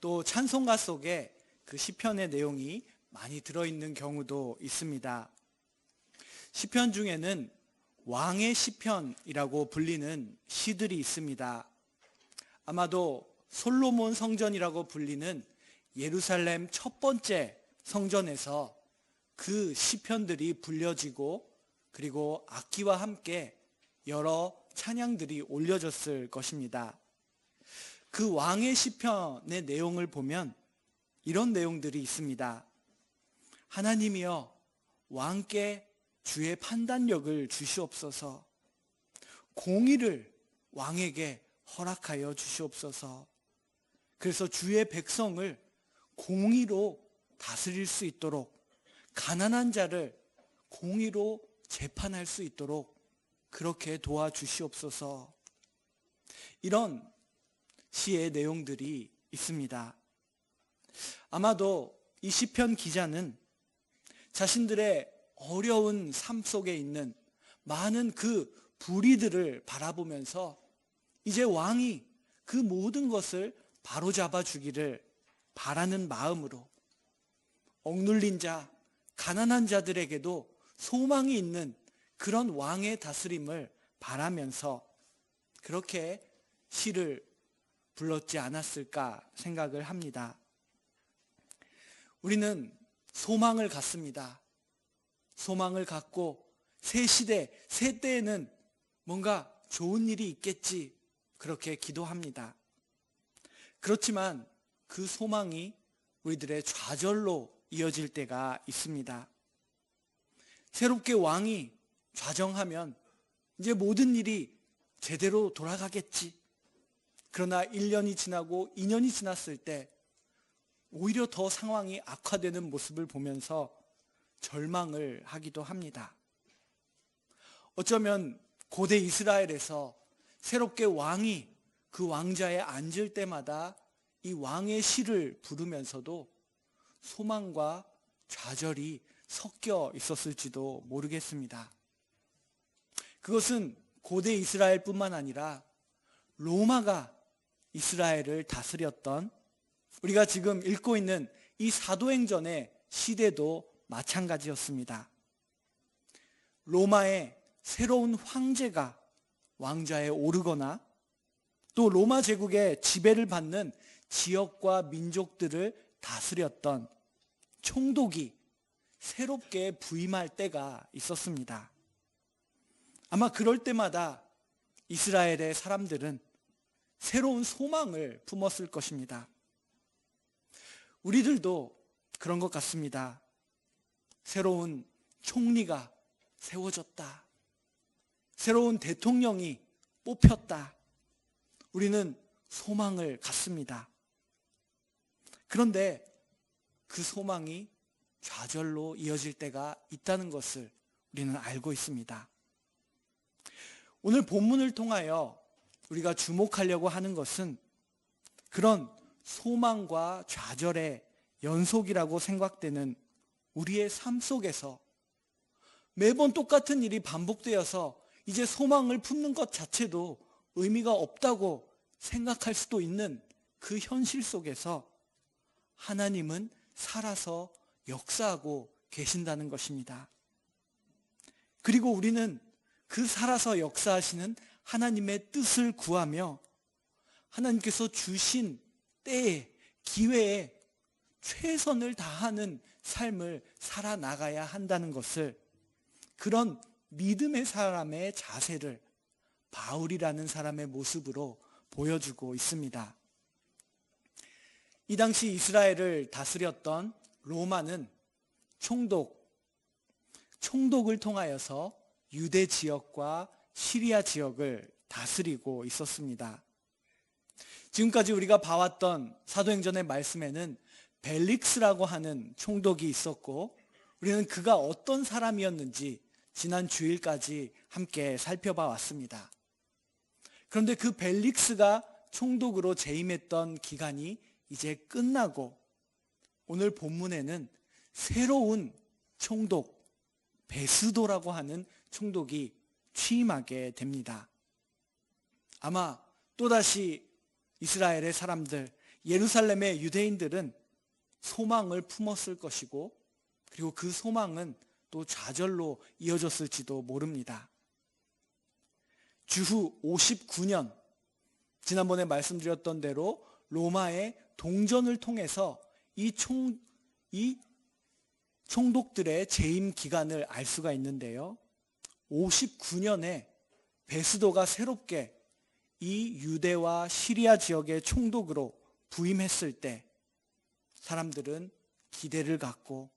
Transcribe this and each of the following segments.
또 찬송가 속에 그 시편의 내용이 많이 들어있는 경우도 있습니다. 시편 중에는 왕의 시편이라고 불리는 시들이 있습니다. 아마도 솔로몬 성전이라고 불리는 예루살렘 첫 번째 성전에서 그 시편들이 불려지고 그리고 악기와 함께 여러 찬양들이 올려졌을 것입니다. 그 왕의 시편의 내용을 보면 이런 내용들이 있습니다. 하나님이여 왕께 주의 판단력을 주시옵소서. 공의를 왕에게 허락하여 주시옵소서. 그래서 주의 백성을 공의로 다스릴 수 있도록 가난한 자를 공의로 재판할 수 있도록 그렇게 도와주시옵소서. 이런 시의 내용들이 있습니다. 아마도 이 시편 기자는 자신들의 어려운 삶 속에 있는 많은 그 불의들을 바라보면서 이제 왕이 그 모든 것을 바로잡아 주기를 바라는 마음으로 억눌린 자, 가난한 자들에게도 소망이 있는 그런 왕의 다스림을 바라면서 그렇게 시를 불렀지 않았을까 생각을 합니다. 우리는 소망을 갖습니다. 소망을 갖고 새 시대, 새 때에는 뭔가 좋은 일이 있겠지 그렇게 기도합니다. 그렇지만 그 소망이 우리들의 좌절로 이어질 때가 있습니다. 새롭게 왕이 좌정하면 이제 모든 일이 제대로 돌아가겠지. 그러나 1년이 지나고 2년이 지났을 때 오히려 더 상황이 악화되는 모습을 보면서 절망을 하기도 합니다. 어쩌면 고대 이스라엘에서 새롭게 왕이 그 왕자에 앉을 때마다 이 왕의 시를 부르면서도 소망과 좌절이 섞여 있었을지도 모르겠습니다. 그것은 고대 이스라엘뿐만 아니라 로마가 이스라엘을 다스렸던 우리가 지금 읽고 있는 이 사도행전의 시대도 마찬가지였습니다. 로마의 새로운 황제가 왕좌에 오르거나 또 로마 제국의 지배를 받는 지역과 민족들을 다스렸던 총독이 새롭게 부임할 때가 있었습니다. 아마 그럴 때마다 이스라엘의 사람들은 새로운 소망을 품었을 것입니다. 우리들도 그런 것 같습니다. 새로운 총리가 세워졌다. 새로운 대통령이 뽑혔다. 우리는 소망을 갖습니다. 그런데 그 소망이 좌절로 이어질 때가 있다는 것을 우리는 알고 있습니다. 오늘 본문을 통하여 우리가 주목하려고 하는 것은 그런 소망과 좌절의 연속이라고 생각되는 우리의 삶 속에서 매번 똑같은 일이 반복되어서 이제 소망을 품는 것 자체도 의미가 없다고 생각할 수도 있는 그 현실 속에서 하나님은 살아서 역사하고 계신다는 것입니다. 그리고 우리는 그 살아서 역사하시는 하나님의 뜻을 구하며 하나님께서 주신 때에 기회에 최선을 다하는 삶을 살아나가야 한다는 것을 그런 믿음의 사람의 자세를 바울이라는 사람의 모습으로 보여주고 있습니다. 이 당시 이스라엘을 다스렸던 로마는 총독, 총독을 통하여서 유대 지역과 시리아 지역을 다스리고 있었습니다. 지금까지 우리가 봐왔던 사도행전의 말씀에는 벨릭스라고 하는 총독이 있었고 우리는 그가 어떤 사람이었는지 지난 주일까지 함께 살펴봐 왔습니다. 그런데 그 벨릭스가 총독으로 재임했던 기간이 이제 끝나고 오늘 본문에는 새로운 총독 베스도라고 하는 총독이 취임하게 됩니다. 아마 또다시 이스라엘의 사람들, 예루살렘의 유대인들은 소망을 품었을 것이고 그리고 그 소망은 또 좌절로 이어졌을지도 모릅니다. 주후 59년 지난번에 말씀드렸던 대로 로마의 동전을 통해서 이 총, 이 총독들의 재임 기간을 알 수가 있는데요. 59년에 베스도가 새롭게 이 유대와 시리아 지역의 총독으로 부임했을 때 사람들은 기대를 갖고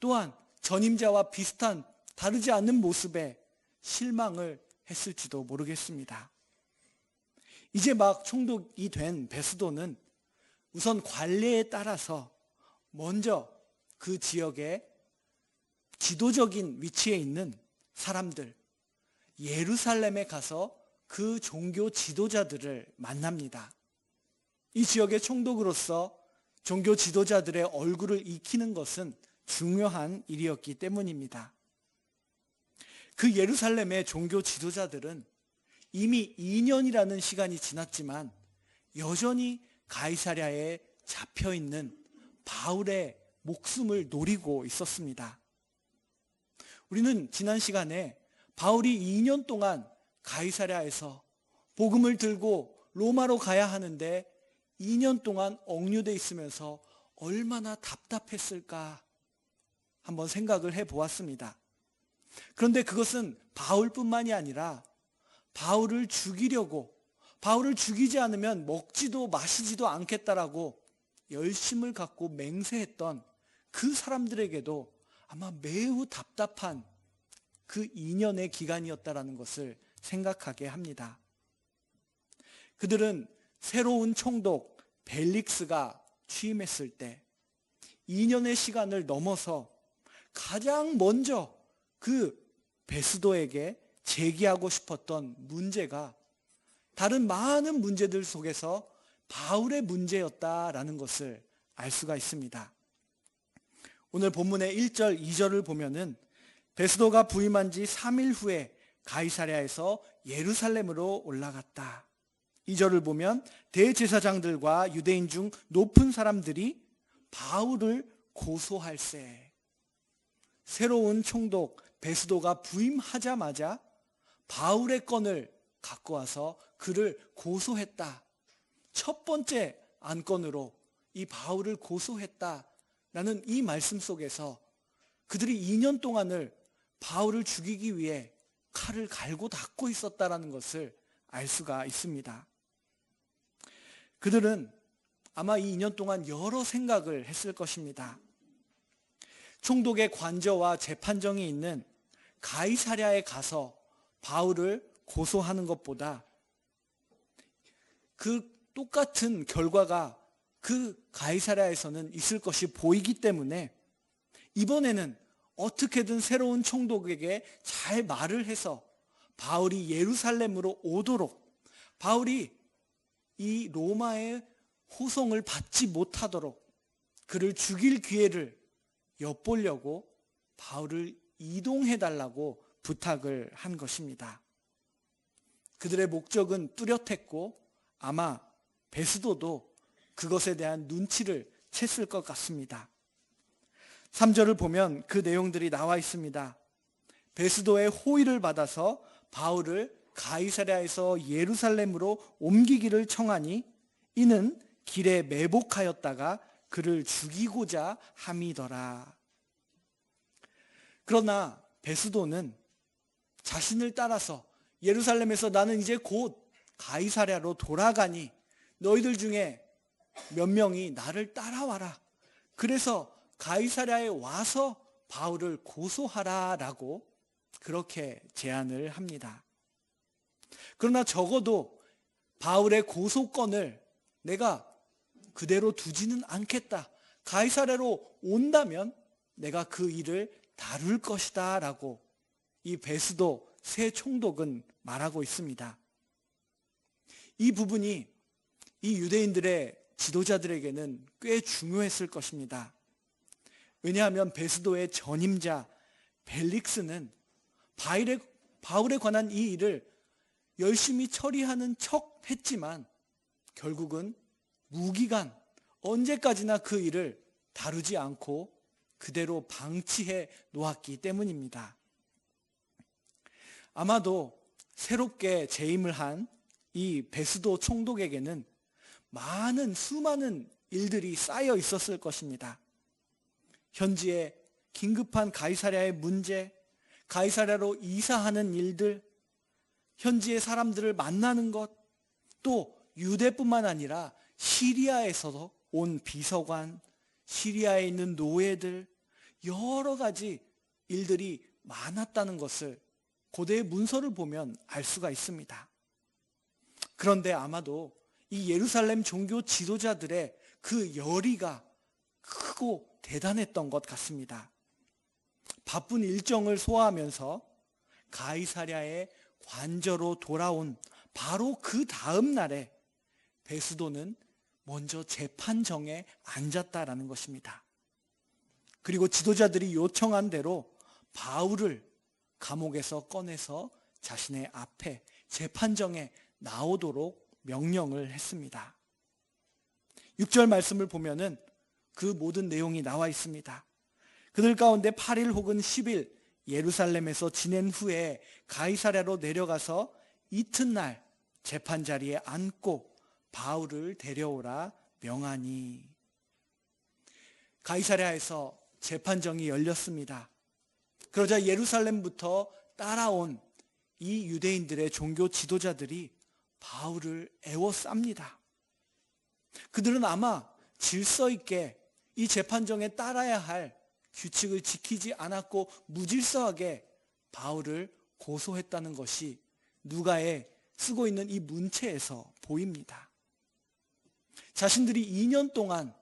또한 전임자와 비슷한 다르지 않는 모습에 실망을 했을지도 모르겠습니다. 이제 막 총독이 된 베스도는 우선 관례에 따라서 먼저 그 지역의 지도적인 위치에 있는 사람들, 예루살렘에 가서 그 종교 지도자들을 만납니다. 이 지역의 총독으로서 종교 지도자들의 얼굴을 익히는 것은 중요한 일이었기 때문입니다. 그 예루살렘의 종교 지도자들은 이미 2년이라는 시간이 지났지만 여전히 가이사랴에 잡혀 있는 바울의 목숨을 노리고 있었습니다. 우리는 지난 시간에 바울이 2년 동안 가이사랴에서 복음을 들고 로마로 가야 하는데 2년 동안 억류돼 있으면서 얼마나 답답했을까 한번 생각을 해 보았습니다. 그런데 그것은 바울뿐만이 아니라 바울을 죽이려고 바울을 죽이지 않으면 먹지도 마시지도 않겠다라고 열심을 갖고 맹세했던 그 사람들에게도 아마 매우 답답한 그 2년의 기간이었다라는 것을 생각하게 합니다. 그들은 새로운 총독 벨릭스가 취임했을 때 2년의 시간을 넘어서 가장 먼저 그 베스도에게 제기하고 싶었던 문제가 다른 많은 문제들 속에서 바울의 문제였다라는 것을 알 수가 있습니다. 오늘 본문의 1절, 2절을 보면은 베스도가 부임한 지 3일 후에 가이사랴에서 예루살렘으로 올라갔다. 2절을 보면 대제사장들과 유대인 중 높은 사람들이 바울을 고소할세. 새로운 총독 베스도가 부임하자마자 바울의 건을 갖고 와서 그를 고소했다. 첫 번째 안건으로 이 바울을 고소했다 라는 이 말씀 속에서 그들이 2년 동안을 바울을 죽이기 위해 칼을 갈고 닦고 있었다라는 것을 알 수가 있습니다. 그들은 아마 이 2년 동안 여러 생각을 했을 것입니다. 총독의 관저와 재판정이 있는 가이사랴에 가서 바울을 고소하는 것보다 그 똑같은 결과가 그 가이사랴에서는 있을 것이 보이기 때문에 이번에는 어떻게든 새로운 총독에게 잘 말을 해서 바울이 예루살렘으로 오도록 바울이 이 로마의 호송을 받지 못하도록 그를 죽일 기회를 엿보려고 바울을 이동해 달라고 부탁을 한 것입니다. 그들의 목적은 뚜렷했고 아마 베스도도 그것에 대한 눈치를 챘을 것 같습니다. 3절을 보면 그 내용들이 나와 있습니다. 베스도의 호의를 받아서 바울을 가이사랴에서 예루살렘으로 옮기기를 청하니 이는 길에 매복하였다가 그를 죽이고자 함이더라. 그러나 베스도는 자신을 따라서 예루살렘에서 나는 이제 곧 가이사랴로 돌아가니 너희들 중에 몇 명이 나를 따라와라. 그래서 가이사랴에 와서 바울을 고소하라라고 그렇게 제안을 합니다. 그러나 적어도 바울의 고소권을 내가 그대로 두지는 않겠다. 가이사랴로 온다면 내가 그 일을 다룰 것이다 라고 이 베스도 새 총독은 말하고 있습니다. 이 부분이 이 유대인들의 지도자들에게는 꽤 중요했을 것입니다. 왜냐하면 베스도의 전임자 벨릭스는 바울에, 바울에 관한 이 일을 열심히 처리하는 척 했지만 결국은 무기간 언제까지나 그 일을 다루지 않고 그대로 방치해 놓았기 때문입니다. 아마도 새롭게 재임을 한 이 베스도 총독에게는 많은 수많은 일들이 쌓여 있었을 것입니다. 현지에 긴급한 가이사랴의 문제, 가이사랴로 이사하는 일들, 현지의 사람들을 만나는 것, 또 유대뿐만 아니라 시리아에서도 온 비서관, 시리아에 있는 노예들, 여러 가지 일들이 많았다는 것을 고대의 문서를 보면 알 수가 있습니다. 그런데 아마도 이 예루살렘 종교 지도자들의 그 열의가 크고 대단했던 것 같습니다. 바쁜 일정을 소화하면서 가이사랴의 관저로 돌아온 바로 그 다음 날에 베스도는 먼저 재판정에 앉았다라는 것입니다. 그리고 지도자들이 요청한 대로 바울을 감옥에서 꺼내서 자신의 앞에 재판정에 나오도록 명령을 했습니다. 6절 말씀을 보면은 그 모든 내용이 나와 있습니다. 그들 가운데 8일 혹은 10일 예루살렘에서 지낸 후에 가이사랴로 내려가서 이튿날 재판 자리에 앉고 바울을 데려오라 명하니 가이사랴에서 재판정이 열렸습니다. 그러자 예루살렘부터 따라온 이 유대인들의 종교 지도자들이 바울을 애워쌉니다. 그들은 아마 질서 있게 이 재판정에 따라야 할 규칙을 지키지 않았고 무질서하게 바울을 고소했다는 것이 누가에 쓰고 있는 이 문체에서 보입니다. 자신들이 2년 동안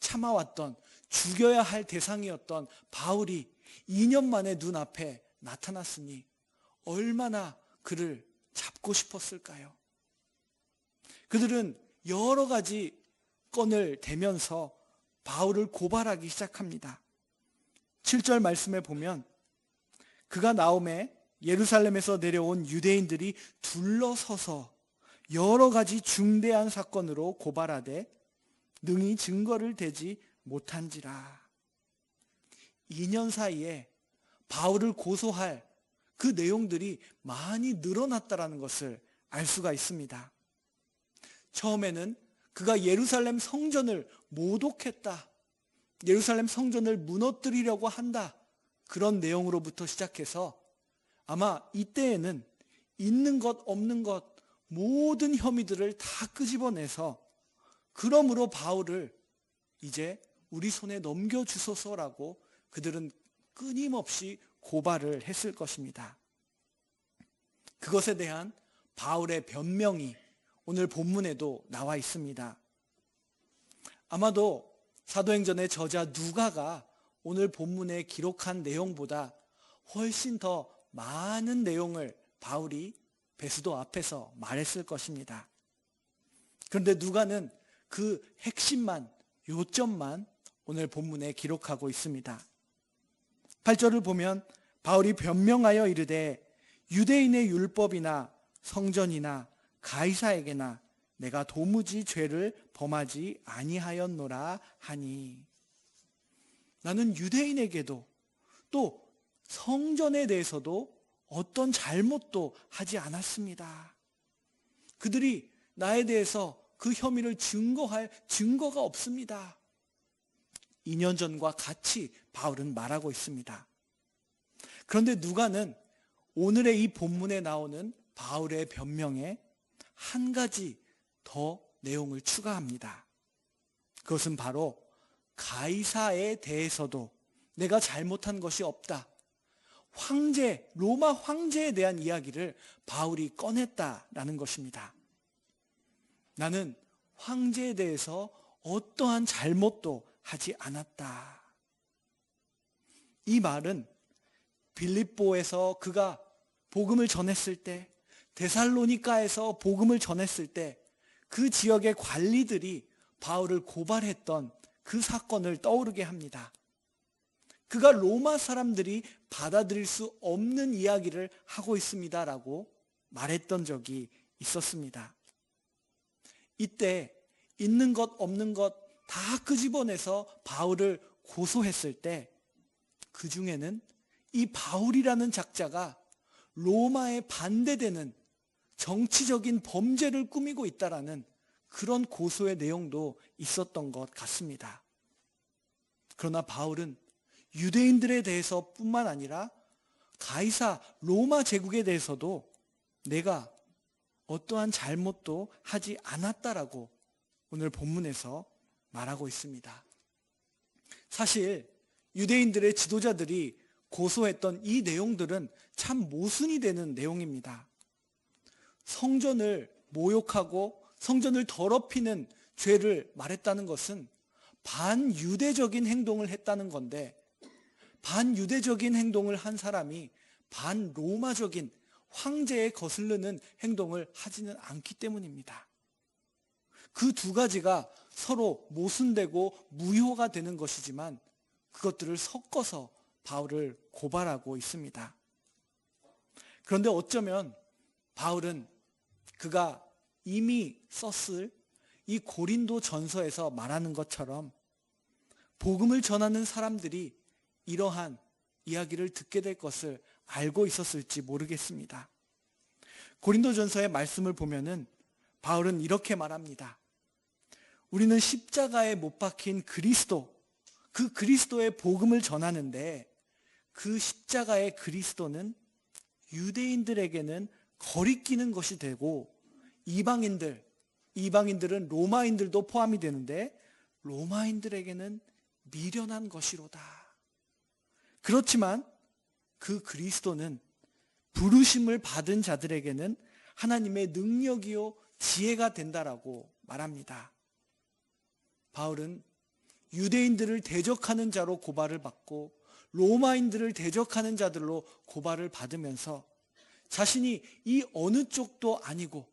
참아왔던 죽여야 할 대상이었던 바울이 2년 만에 눈앞에 나타났으니 얼마나 그를 잡고 싶었을까요? 그들은 여러 가지 건을 대면서 바울을 고발하기 시작합니다. 7절 말씀에 보면 그가 나옴에 예루살렘에서 내려온 유대인들이 둘러서서 여러 가지 중대한 사건으로 고발하되 능히 증거를 대지 못한지라. 2년 사이에 바울을 고소할 그 내용들이 많이 늘어났다라는 것을 알 수가 있습니다. 처음에는 그가 예루살렘 성전을 모독했다. 예루살렘 성전을 무너뜨리려고 한다. 그런 내용으로부터 시작해서 아마 이때에는 있는 것 없는 것 모든 혐의들을 다 끄집어내서 그러므로 바울을 이제 우리 손에 넘겨주소서라고 그들은 끊임없이 고발을 했을 것입니다. 그것에 대한 바울의 변명이 오늘 본문에도 나와 있습니다. 아마도 사도행전의 저자 누가가 오늘 본문에 기록한 내용보다 훨씬 더 많은 내용을 바울이 베스도 앞에서 말했을 것입니다. 그런데 누가는 그 핵심만, 요점만 오늘 본문에 기록하고 있습니다. 8절을 보면 바울이 변명하여 이르되 유대인의 율법이나 성전이나 가이사에게나 내가 도무지 죄를 범하지 아니하였노라 하니 나는 유대인에게도 또 성전에 대해서도 어떤 잘못도 하지 않았습니다. 그들이 나에 대해서 그 혐의를 증거할 증거가 없습니다. 2년 전과 같이 바울은 말하고 있습니다. 그런데 누가는 오늘의 이 본문에 나오는 바울의 변명에 한 가지 더 내용을 추가합니다. 그것은 바로 가이사에 대해서도 내가 잘못한 것이 없다. 황제, 로마 황제에 대한 이야기를 바울이 꺼냈다라는 것입니다. 나는 황제에 대해서 어떠한 잘못도 하지 않았다. 이 말은 빌립보에서 그가 복음을 전했을 때, 데살로니카에서 복음을 전했을 때, 그 지역의 관리들이 바울을 고발했던 그 사건을 떠오르게 합니다. 그가 로마 사람들이 받아들일 수 없는 이야기를 하고 있습니다라고 말했던 적이 있었습니다. 이때 있는 것 없는 것 다 끄집어내서 바울을 고소했을 때 그 중에는 이 바울이라는 작자가 로마에 반대되는 정치적인 범죄를 꾸미고 있다라는 그런 고소의 내용도 있었던 것 같습니다. 그러나 바울은 유대인들에 대해서 뿐만 아니라 가이사 로마 제국에 대해서도 내가 어떠한 잘못도 하지 않았다라고 오늘 본문에서 말하고 있습니다. 사실 유대인들의 지도자들이 고소했던 이 내용들은 참 모순이 되는 내용입니다. 성전을 모욕하고 성전을 더럽히는 죄를 말했다는 것은 반유대적인 행동을 했다는 건데 반유대적인 행동을 한 사람이 반로마적인 황제에 거슬르는 행동을 하지는 않기 때문입니다. 그 두 가지가 서로 모순되고 무효가 되는 것이지만 그것들을 섞어서 바울을 고발하고 있습니다. 그런데 어쩌면 바울은 그가 이미 썼을 이 고린도 전서에서 말하는 것처럼 복음을 전하는 사람들이 이러한 이야기를 듣게 될 것을 알고 있었을지 모르겠습니다. 고린도 전서의 말씀을 보면은 바울은 이렇게 말합니다. 우리는 십자가에 못 박힌 그리스도, 그 그리스도의 복음을 전하는데 그 십자가의 그리스도는 유대인들에게는 거리끼는 것이 되고 이방인들, 이방인들은 로마인들도 포함이 되는데 로마인들에게는 미련한 것이로다. 그렇지만 그 그리스도는 부르심을 받은 자들에게는 하나님의 능력이요 지혜가 된다라고 말합니다. 바울은 유대인들을 대적하는 자로 고발을 받고 로마인들을 대적하는 자들로 고발을 받으면서 자신이 이 어느 쪽도 아니고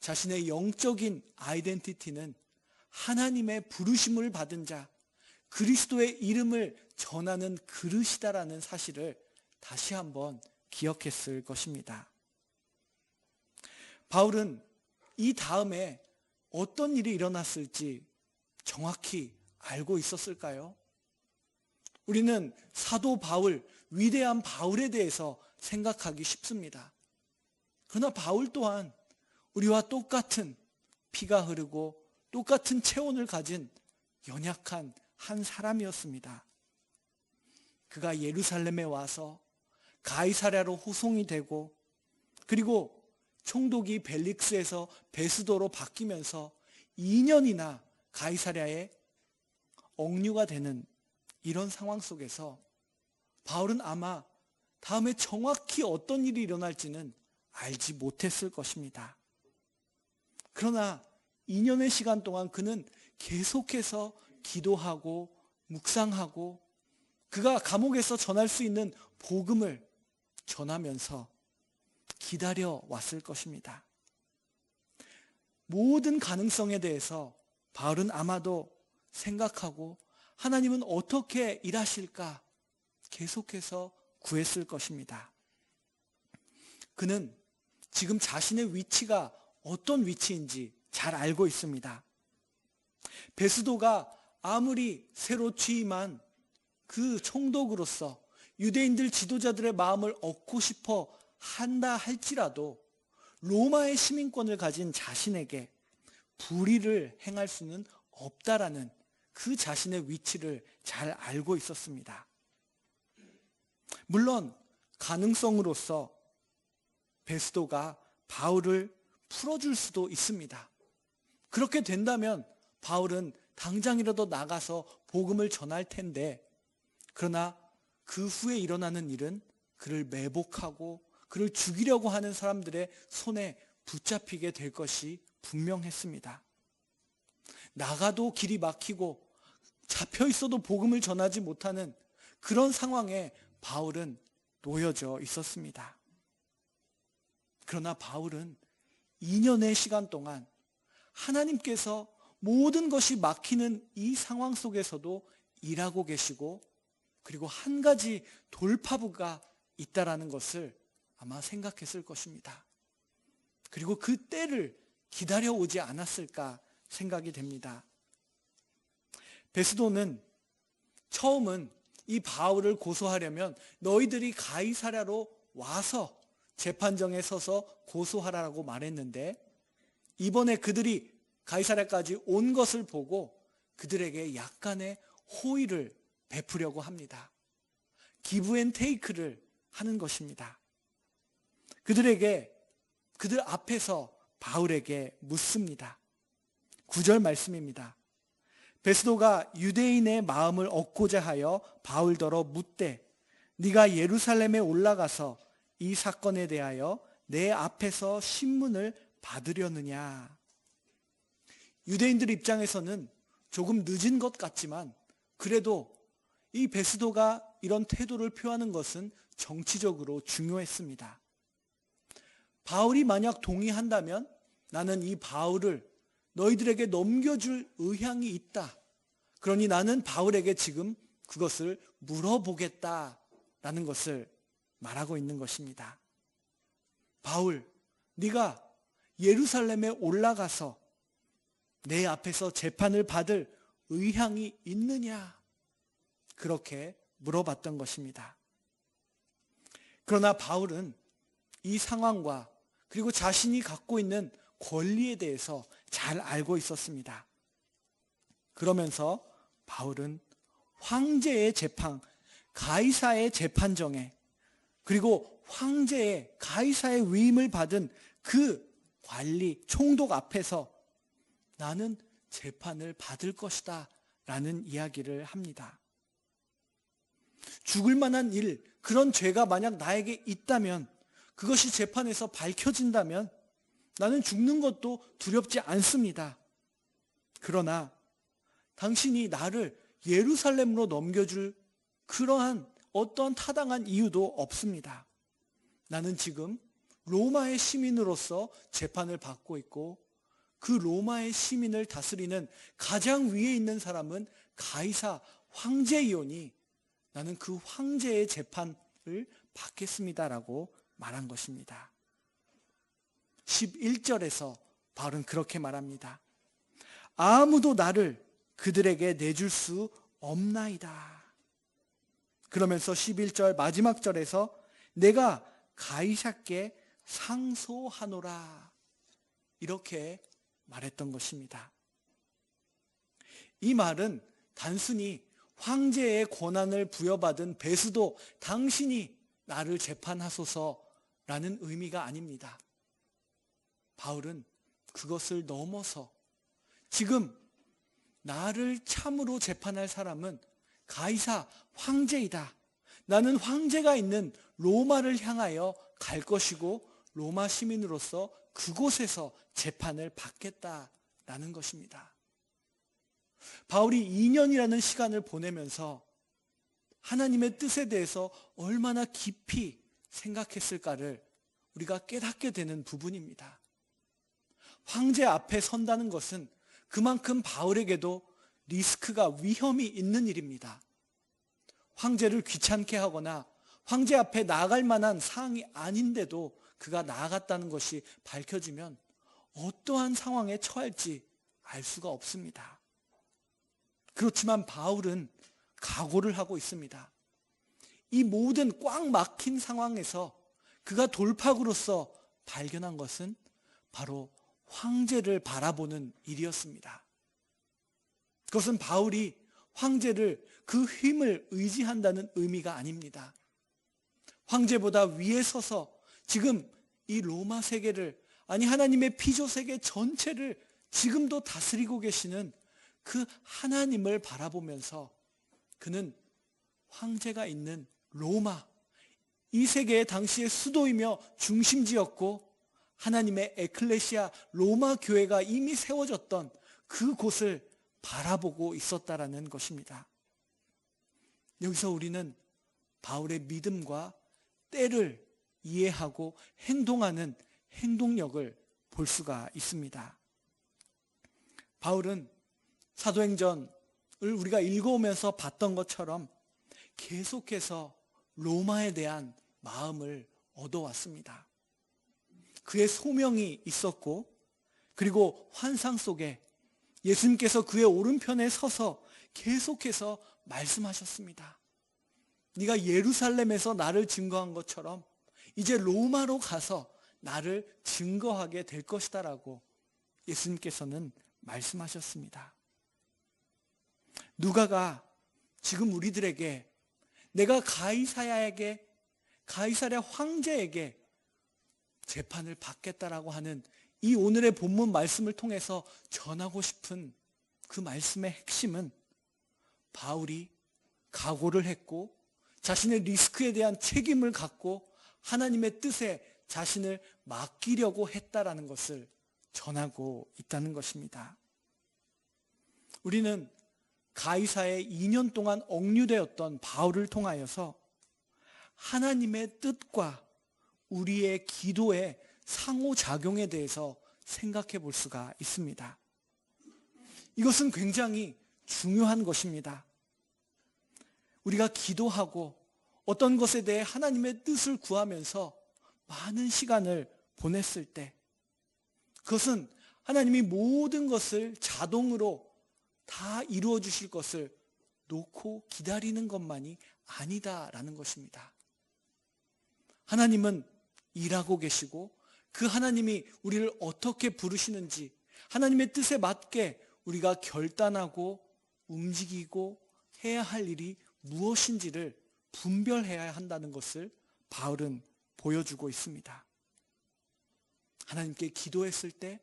자신의 영적인 아이덴티티는 하나님의 부르심을 받은 자, 그리스도의 이름을 전하는 그릇이다라는 사실을 다시 한번 기억했을 것입니다. 바울은 이 다음에 어떤 일이 일어났을지 정확히 알고 있었을까요? 우리는 사도 바울, 위대한 바울에 대해서 생각하기 쉽습니다. 그러나 바울 또한 우리와 똑같은 피가 흐르고 똑같은 체온을 가진 연약한 한 사람이었습니다. 그가 예루살렘에 와서 가이사랴로 호송이 되고 그리고 총독이 벨릭스에서 베스도로 바뀌면서 2년이나 가이사랴에 억류가 되는 이런 상황 속에서 바울은 아마 다음에 정확히 어떤 일이 일어날지는 알지 못했을 것입니다. 그러나 2년의 시간 동안 그는 계속해서 기도하고 묵상하고 그가 감옥에서 전할 수 있는 복음을 전하면서 기다려 왔을 것입니다. 모든 가능성에 대해서 바울은 아마도 생각하고 하나님은 어떻게 일하실까 계속해서 구했을 것입니다. 그는 지금 자신의 위치가 어떤 위치인지 잘 알고 있습니다. 베스도가 아무리 새로 취임한 그 총독으로서 유대인들 지도자들의 마음을 얻고 싶어 한다 할지라도 로마의 시민권을 가진 자신에게 불의를 행할 수는 없다라는 그 자신의 위치를 잘 알고 있었습니다. 물론 가능성으로서 베스도가 바울을 풀어줄 수도 있습니다. 그렇게 된다면 바울은 당장이라도 나가서 복음을 전할 텐데 그러나 그 후에 일어나는 일은 그를 매복하고 그를 죽이려고 하는 사람들의 손에 붙잡히게 될 것이 분명했습니다. 나가도 길이 막히고 잡혀 있어도 복음을 전하지 못하는 그런 상황에 바울은 놓여져 있었습니다. 그러나 바울은 2년의 시간 동안 하나님께서 모든 것이 막히는 이 상황 속에서도 일하고 계시고 그리고 한 가지 돌파부가 있다라는 것을 아마 생각했을 것입니다. 그리고 그 때를 기다려 오지 않았을까 생각이 됩니다. 베스도는 처음은 이 바울을 고소하려면 너희들이 가이사랴로 와서 재판정에 서서 고소하라고 말했는데 이번에 그들이 가이사랴까지 온 것을 보고 그들에게 약간의 호의를 베푸려고 합니다. 기브 앤 테이크를 하는 것입니다. 그들에게 그들 앞에서 바울에게 묻습니다. 구절 말씀입니다. 베스도가 유대인의 마음을 얻고자 하여 바울더러 묻되 네가 예루살렘에 올라가서 이 사건에 대하여 내 앞에서 신문을 받으려느냐. 유대인들 입장에서는 조금 늦은 것 같지만 그래도 이 베스도가 이런 태도를 표하는 것은 정치적으로 중요했습니다. 바울이 만약 동의한다면 나는 이 바울을 너희들에게 넘겨줄 의향이 있다. 그러니 나는 바울에게 지금 그것을 물어보겠다라는 것을 말하고 있는 것입니다. 바울, 네가 예루살렘에 올라가서 내 앞에서 재판을 받을 의향이 있느냐? 그렇게 물어봤던 것입니다. 그러나 바울은 이 상황과 그리고 자신이 갖고 있는 권리에 대해서 잘 알고 있었습니다. 그러면서 바울은 황제의 재판, 가이사의 재판정에 그리고 황제의 가이사의 위임을 받은 그 관리 총독 앞에서 나는 재판을 받을 것이다 라는 이야기를 합니다. 죽을 만한 일, 그런 죄가 만약 나에게 있다면 그것이 재판에서 밝혀진다면 나는 죽는 것도 두렵지 않습니다. 그러나 당신이 나를 예루살렘으로 넘겨줄 그러한 어떠한 타당한 이유도 없습니다. 나는 지금 로마의 시민으로서 재판을 받고 있고 그 로마의 시민을 다스리는 가장 위에 있는 사람은 가이사 황제이오니 나는 그 황제의 재판을 받겠습니다라고 말한 것입니다. 11절에서 바울은 그렇게 말합니다. 아무도 나를 그들에게 내줄 수 없나이다. 그러면서 11절 마지막 절에서 내가 가이사께 상소하노라. 이렇게 말했던 것입니다. 이 말은 단순히 황제의 권한을 부여받은 베스도 당신이 나를 재판하소서라는 의미가 아닙니다. 바울은 그것을 넘어서 지금 나를 참으로 재판할 사람은 가이사 황제이다. 나는 황제가 있는 로마를 향하여 갈 것이고 로마 시민으로서 그곳에서 재판을 받겠다라는 것입니다. 바울이 2년이라는 시간을 보내면서 하나님의 뜻에 대해서 얼마나 깊이 생각했을까를 우리가 깨닫게 되는 부분입니다. 황제 앞에 선다는 것은 그만큼 바울에게도 리스크가 위험이 있는 일입니다. 황제를 귀찮게 하거나 황제 앞에 나갈 만한 사항이 아닌데도 그가 나아갔다는 것이 밝혀지면 어떠한 상황에 처할지 알 수가 없습니다. 그렇지만 바울은 각오를 하고 있습니다. 이 모든 꽉 막힌 상황에서 그가 돌파구로서 발견한 것은 바로 황제를 바라보는 일이었습니다. 그것은 바울이 황제를 그 힘을 의지한다는 의미가 아닙니다. 황제보다 위에 서서 지금 이 로마 세계를 아니 하나님의 피조 세계 전체를 지금도 다스리고 계시는 그 하나님을 바라보면서 그는 황제가 있는 로마 이 세계의 당시의 수도이며 중심지였고 하나님의 에클레시아 로마 교회가 이미 세워졌던 그곳을 바라보고 있었다라는 것입니다. 여기서 우리는 바울의 믿음과 때를 이해하고 행동하는 행동력을 볼 수가 있습니다. 바울은 사도행전을 우리가 읽어오면서 봤던 것처럼 계속해서 로마에 대한 마음을 얻어왔습니다. 그의 소명이 있었고 그리고 환상 속에 예수님께서 그의 오른편에 서서 계속해서 말씀하셨습니다. 네가 예루살렘에서 나를 증거한 것처럼 이제 로마로 가서 나를 증거하게 될 것이다라고 예수님께서는 말씀하셨습니다. 누가가 지금 우리들에게 내가 가이사야에게 가이사랴 황제에게 재판을 받겠다라고 하는 이 오늘의 본문 말씀을 통해서 전하고 싶은 그 말씀의 핵심은 바울이 각오를 했고 자신의 리스크에 대한 책임을 갖고 하나님의 뜻에 자신을 맡기려고 했다라는 것을 전하고 있다는 것입니다. 우리는 가이사에 2년 동안 억류되었던 바울을 통하여서 하나님의 뜻과 우리의 기도의 상호작용에 대해서 생각해 볼 수가 있습니다. 이것은 굉장히 중요한 것입니다. 우리가 기도하고 어떤 것에 대해 하나님의 뜻을 구하면서 많은 시간을 보냈을 때 그것은 하나님이 모든 것을 자동으로 다 이루어 주실 것을 놓고 기다리는 것만이 아니다라는 것입니다. 하나님은 일하고 계시고 그 하나님이 우리를 어떻게 부르시는지 하나님의 뜻에 맞게 우리가 결단하고 움직이고 해야 할 일이 무엇인지를 분별해야 한다는 것을 바울은 보여주고 있습니다. 하나님께 기도했을 때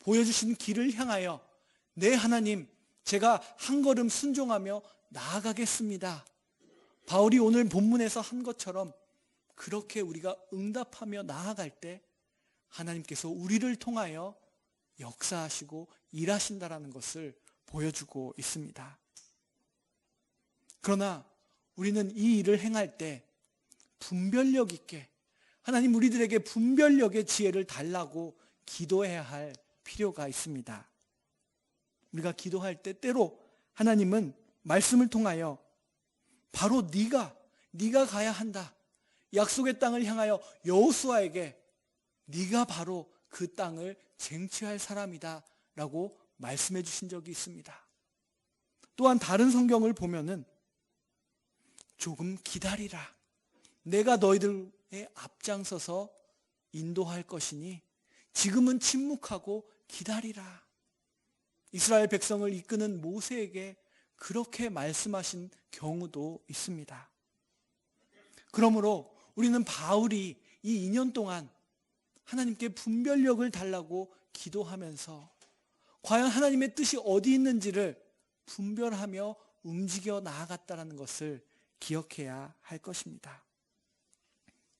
보여주신 길을 향하여 내 하나님, 제가 한 걸음 순종하며 나아가겠습니다. 바울이 오늘 본문에서 한 것처럼 그렇게 우리가 응답하며 나아갈 때 하나님께서 우리를 통하여 역사하시고 일하신다라는 것을 보여주고 있습니다. 그러나 우리는 이 일을 행할 때 분별력 있게 하나님 우리들에게 분별력의 지혜를 달라고 기도해야 할 필요가 있습니다. 우리가 기도할 때 때로 하나님은 말씀을 통하여 바로 네가 네가 가야 한다. 약속의 땅을 향하여 여호수아에게 네가 바로 그 땅을 쟁취할 사람이다라고 말씀해 주신 적이 있습니다. 또한 다른 성경을 보면은 조금 기다리라. 내가 너희들의 앞장서서 인도할 것이니 지금은 침묵하고 기다리라. 이스라엘 백성을 이끄는 모세에게 그렇게 말씀하신 경우도 있습니다. 그러므로 우리는 바울이 이 2년 동안 하나님께 분별력을 달라고 기도하면서 과연 하나님의 뜻이 어디 있는지를 분별하며 움직여 나아갔다는 것을 기억해야 할 것입니다.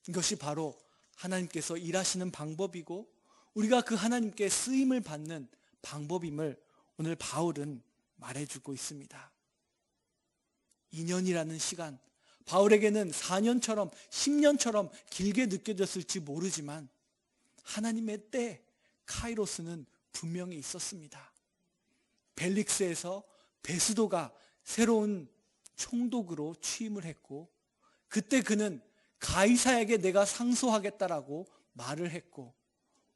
이것이 바로 하나님께서 일하시는 방법이고 우리가 그 하나님께 쓰임을 받는 방법임을 오늘 바울은 말해주고 있습니다. 2년이라는 시간, 바울에게는 4년처럼 10년처럼 길게 느껴졌을지 모르지만 하나님의 때 카이로스는 분명히 있었습니다. 벨릭스에서 베스도가 새로운 총독으로 취임을 했고 그때 그는 가이사에게 내가 상소하겠다라고 말을 했고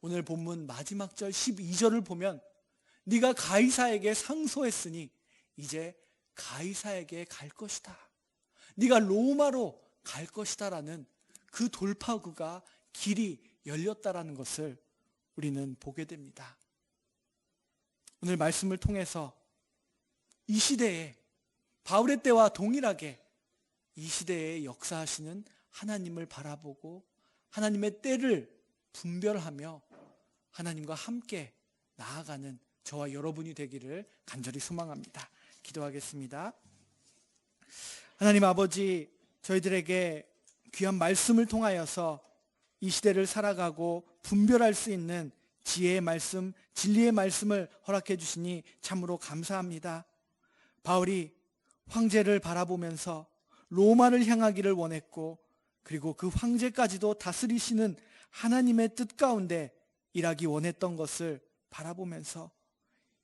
오늘 본문 마지막 절 12절을 보면 네가 가이사에게 상소했으니 이제 가이사에게 갈 것이다. 네가 로마로 갈 것이다라는 그 돌파구가 길이 열렸다라는 것을 우리는 보게 됩니다. 오늘 말씀을 통해서 이 시대에 바울의 때와 동일하게 이 시대에 역사하시는 하나님을 바라보고 하나님의 때를 분별하며 하나님과 함께 나아가는 저와 여러분이 되기를 간절히 소망합니다. 기도하겠습니다. 하나님 아버지, 저희들에게 귀한 말씀을 통하여서 이 시대를 살아가고 분별할 수 있는 지혜의 말씀, 진리의 말씀을 허락해 주시니 참으로 감사합니다. 바울이 황제를 바라보면서 로마를 향하기를 원했고 그리고 그 황제까지도 다스리시는 하나님의 뜻 가운데 일하기 원했던 것을 바라보면서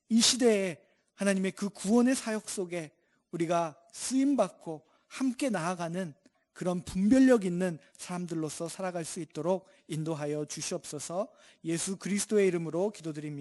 이 시대에 하나님의 그 구원의 사역 속에 우리가 쓰임받고 함께 나아가는 그런 분별력 있는 사람들로서 살아갈 수 있도록 인도하여 주시옵소서 예수 그리스도의 이름으로 기도드립니다.